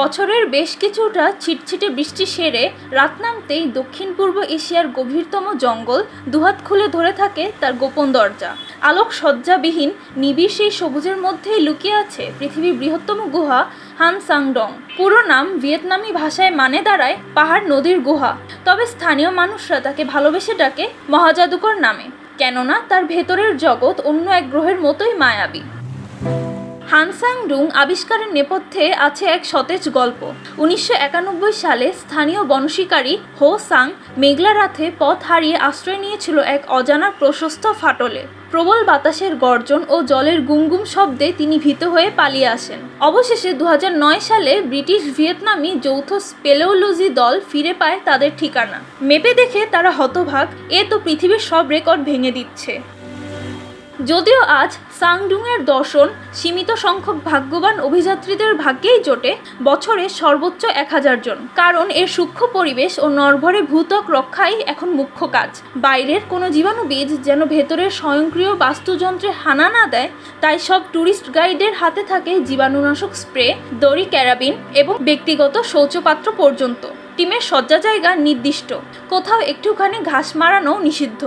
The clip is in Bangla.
বছরের বেশ কিছুটা ছিটছিটে বৃষ্টি সেরে রাত নামতেই দক্ষিণ পূর্ব এশিয়ার গভীরতম জঙ্গল দুহাত খুলে ধরে থাকে তার গোপন দরজা। আলোক সজ্জাবিহীন নিবিড় সেই সবুজের মধ্যেই লুকিয়ে আছে পৃথিবীর বৃহত্তম গুহা হান সাংডং পুরো নাম ভিয়েতনামি ভাষায় মানে দাঁড়ায় পাহাড় নদীর গুহা। তবে স্থানীয় মানুষরা তাকে ভালোবেসে ডাকে মহাজাদুকর নামে। কেননা তার ভেতরের জগৎ অন্য এক গ্রহের মতোই মায়াবী। হানসাং ডুং আবিষ্কারের নেপথ্যে আছে এক সতেজ গল্প। উনিশশো একানব্বই সালে স্থানীয় বনশিকারী হো সাং মেঘলা রাতে পথ হারিয়ে আশ্রয় নিয়েছিল এক অজানা প্রশস্ত ফাটলে। প্রবল বাতাসের গর্জন ও জলের গুমগুম শব্দে তিনি ভীত হয়ে পালিয়ে আসেন। অবশেষে দু হাজার নয় সালে ব্রিটিশ ভিয়েতনামি যৌথ স্পেলোলজি দল ফিরে পায় তাদের ঠিকানা। মেপে দেখে তারা হতভাগ, এ তো পৃথিবীর সব রেকর্ড ভেঙে দিচ্ছে। যদিও আজ সাংডুংয়ের দর্শন সীমিত সংখ্যক ভাগ্যবান অভিযাত্রীদের ভাগ্যেই জোটে, বছরে সর্বোচ্চ এক হাজার জন। কারণ এর সূক্ষ্ম পরিবেশ ও নরভরে ভূতক রক্ষাই এখন মুখ্য কাজ। বাইরের কোনো জীবাণুবীজ যেন ভেতরের স্বয়ংক্রিয় বাস্তুযন্ত্রে হানা না দেয়, তাই সব ট্যুরিস্ট গাইডের হাতে থাকে জীবাণুনাশক স্প্রে, দড়ি ক্যারাবিন এবং ব্যক্তিগত শৌচপাত্র পর্যন্ত। টিমের শয্যা জায়গা নির্দিষ্ট। কোথাও একটুখানি ঘাস মারানো নিষিদ্ধ।